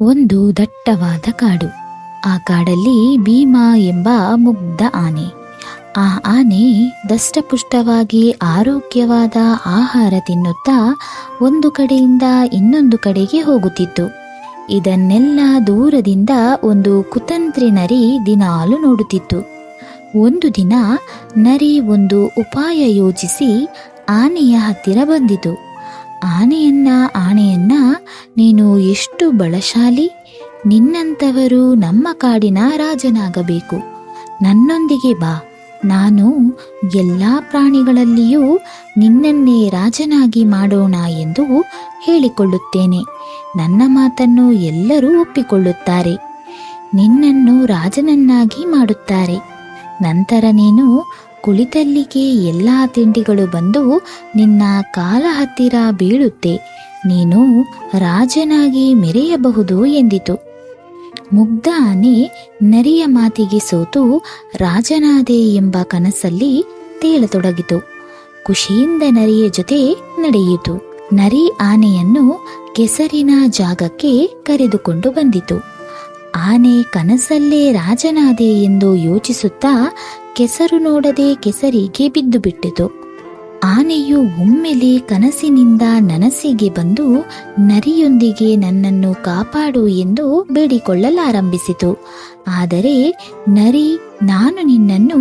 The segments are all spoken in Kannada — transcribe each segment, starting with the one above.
ಒಂದು ದಟ್ಟವಾದ ಕಾಡು. ಆ ಕಾಡಲ್ಲಿ ಭೀಮ ಎಂಬ ಮುಗ್ಧ ಆನೆ. ಆ ಆನೆ ದಷ್ಟಪುಷ್ಟವಾಗಿ ಆರೋಗ್ಯವಾದ ಆಹಾರ ತಿನ್ನುತ್ತಾ ಒಂದು ಕಡೆಯಿಂದ ಇನ್ನೊಂದು ಕಡೆಗೆ ಹೋಗುತ್ತಿತ್ತು. ಇದನ್ನೆಲ್ಲ ದೂರದಿಂದ ಒಂದು ಕುತಂತ್ರಿ ನರಿ ದಿನಾಲು ನೋಡುತ್ತಿತ್ತು. ಒಂದು ದಿನ ನರಿ ಒಂದು ಉಪಾಯ ಯೋಚಿಸಿ ಆನೆಯ ಹತ್ತಿರ ಬಂದಿತು. ಆನೆಯನ್ನ ಆನೆಯನ್ನ, ನೀನು ಎಷ್ಟು ಬಲಶಾಲಿ? ನಿನ್ನಂಥವರು ನಮ್ಮ ಕಾಡಿನ ರಾಜನಾಗಬೇಕು. ನನ್ನೊಂದಿಗೆ ಬಾ. ನಾನು ಎಲ್ಲ ಪ್ರಾಣಿಗಳಲ್ಲಿಯೂ ನಿನ್ನನ್ನೇ ರಾಜನಾಗಿ ಮಾಡೋಣ ಎಂದು ಹೇಳಿಕೊಳ್ಳುತ್ತೇನೆ. ನನ್ನ ಮಾತನ್ನು ಎಲ್ಲರೂ ಒಪ್ಪಿಕೊಳ್ಳುತ್ತಾರೆ. ನಿನ್ನನ್ನು ರಾಜನನ್ನಾಗಿ ಮಾಡುತ್ತಾರೆ. ನಂತರ ನೀನು ಕುಳಿತಲ್ಲಿಗೆ ಎಲ್ಲ ತಿಂಡಿಗಳು ಬಂದು ನಿನ್ನ ಕಾಲ ಹತ್ತಿರ ಬೀಳುತ್ತೆ. ನೀನು ರಾಜನಾಗಿ ಮೆರೆಯಬಹುದು ಎಂದಿತು. ಮುಗ್ಧ ಆನೆ ನರಿಯ ಮಾತಿಗೆ ಸೋತು ರಾಜನಾದೆ ಎಂಬ ಕನಸಲ್ಲಿ ತೇಲತೊಡಗಿತು ಖುಷಿಯಿಂದ ನರಿಯ ಜೊತೆ ನಡೆಯಿತು. ನರಿ ಆನೆಯನ್ನು ಕೆಸರಿನ ಜಾಗಕ್ಕೆ ಕರೆದುಕೊಂಡು ಬಂದಿತು. ಆನೆ ಕನಸಲ್ಲೇ ರಾಜನಾದೆ ಎಂದು ಯೋಚಿಸುತ್ತಾ ಕೆಸರು ನೋಡದೆ ಕೆಸರಿಗೆ ಬಿದ್ದು ಬಿಟ್ಟಿತು. ಆನೆಯು ಒಮ್ಮೆಲೆ ಕನಸಿನಿಂದ ನನಸಿಗೆ ಬಂದು ನರಿಯೊಂದಿಗೆ ನನ್ನನ್ನು ಕಾಪಾಡು ಎಂದು ಬೇಡಿಕೊಳ್ಳಲಾರಂಭಿಸಿತು. ಆದರೆ ನರಿ, ನಾನು ನಿನ್ನನ್ನು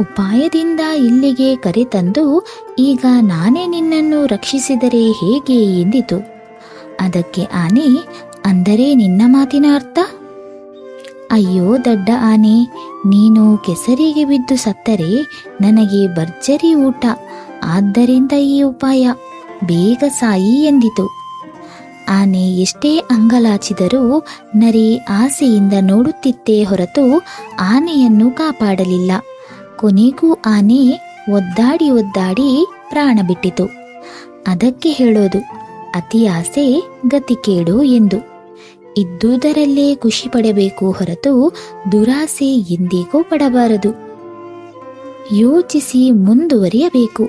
ಉಪಾಯದಿಂದ ಇಲ್ಲಿಗೆ ಕರೆತಂದು ಈಗ ನಾನೇ ನಿನ್ನನ್ನು ರಕ್ಷಿಸಿದರೆ ಹೇಗೆ ಎಂದಿತು. ಅದಕ್ಕೆ ಆನೆ, ಅಂದರೆ ನಿನ್ನ ಮಾತಿನ ಅರ್ಥ? ಅಯ್ಯೋ ದಡ್ಡ ಆನೆ, ನೀನು ಕೆಸರಿಗೆ ಬಿದ್ದು ಸತ್ತರೆ ನನಗೆ ಭರ್ಜರಿ ಊಟ. ಆದ್ದರಿಂದ ಈ ಉಪಾಯ, ಬೇಗ ಸಾಯಿ ಎಂದಿತು. ಆನೆ ಎಷ್ಟೇ ಅಂಗಲಾಚಿದರೂ ನರಿ ಆಸೆಯಿಂದ ನೋಡುತ್ತಿತ್ತೇ ಹೊರತು ಆನೆಯನ್ನು ಕಾಪಾಡಲಿಲ್ಲ. ಕೊನೆಗೂ ಆನೆ ಒದ್ದಾಡಿ ಒದ್ದಾಡಿ ಪ್ರಾಣ ಬಿಟ್ಟಿತು. ಅದಕ್ಕೆ ಹೇಳೋದು, ಅತಿ ಆಸೆ ಗತಿ ಕೇಡು ಎಂದು. ಇದ್ದುದರಲ್ಲೇ ಖುಷಿ ಪಡಬೇಕು ಹೊರತು ದುರಾಸೆ ಎಂದಿಗೂ ಪಡಬಾರದು. ಯೋಚಿಸಿ ಮುಂದುವರಿಯಬೇಕು.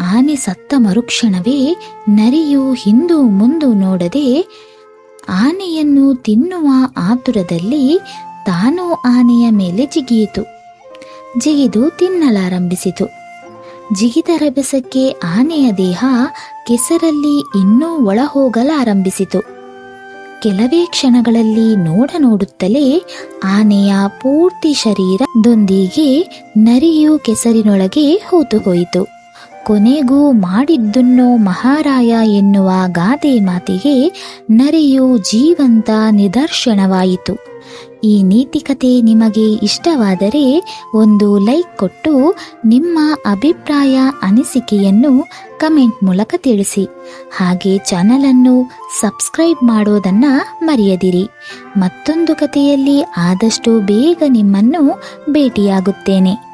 ಆನೆ ಸತ್ತ ಮರುಕ್ಷಣವೇ ನರಿಯು ಹಿಂದು ಮುಂದು ನೋಡದೆ ಆನೆಯನ್ನು ತಿನ್ನುವ ಆತುರದಲ್ಲಿ ತಾನು ಆನೆಯ ಮೇಲೆ ಜಿಗಿಯಿತು. ಜಿಗಿದು ತಿನ್ನಲಾರಂಭಿಸಿತು. ಜಿಗಿದ ರಭಸಕ್ಕೆ ಆನೆಯ ದೇಹ ಕೆಸರಲ್ಲಿ ಇನ್ನೂ ಒಳ ಹೋಗಲಾರಂಭಿಸಿತು ಕೆಲವೇ ಕ್ಷಣಗಳಲ್ಲಿ ನೋಡ ನೋಡುತ್ತಲೇ ಆನೆಯ ಪೂರ್ತಿ ಶರೀರದೊಂದಿಗೆ ನರಿಯು ಕೆಸರಿನೊಳಗೆ ಹೂತು ಹೋಯಿತು ಕೊನೆಗೂ ಮಾಡಿದ್ದುನ್ನೋ ಮಹಾರಾಯ ಎನ್ನುವ ಗಾದೆ ಮಾತಿಗೆ ನರಿಯು ಜೀವಂತ ನಿದರ್ಶನವಾಯಿತು. ಈ ನೀತಿಕತೆ ನಿಮಗೆ ಇಷ್ಟವಾದರೆ ಒಂದು ಲೈಕ್ ಕೊಟ್ಟು ನಿಮ್ಮ ಅಭಿಪ್ರಾಯ, ಅನಿಸಿಕೆಯನ್ನು ಕಮೆಂಟ್ ಮೂಲಕ ತಿಳಿಸಿ. ಹಾಗೆ ಚಾನಲನ್ನು ಸಬ್ಸ್ಕ್ರೈಬ್ ಮಾಡೋದನ್ನ ಮರೆಯದಿರಿ. ಮತ್ತೊಂದು ಕಥೆಯಲ್ಲಿ ಆದಷ್ಟು ಬೇಗ ನಿಮ್ಮನ್ನು ಭೇಟಿಯಾಗುತ್ತೇನೆ.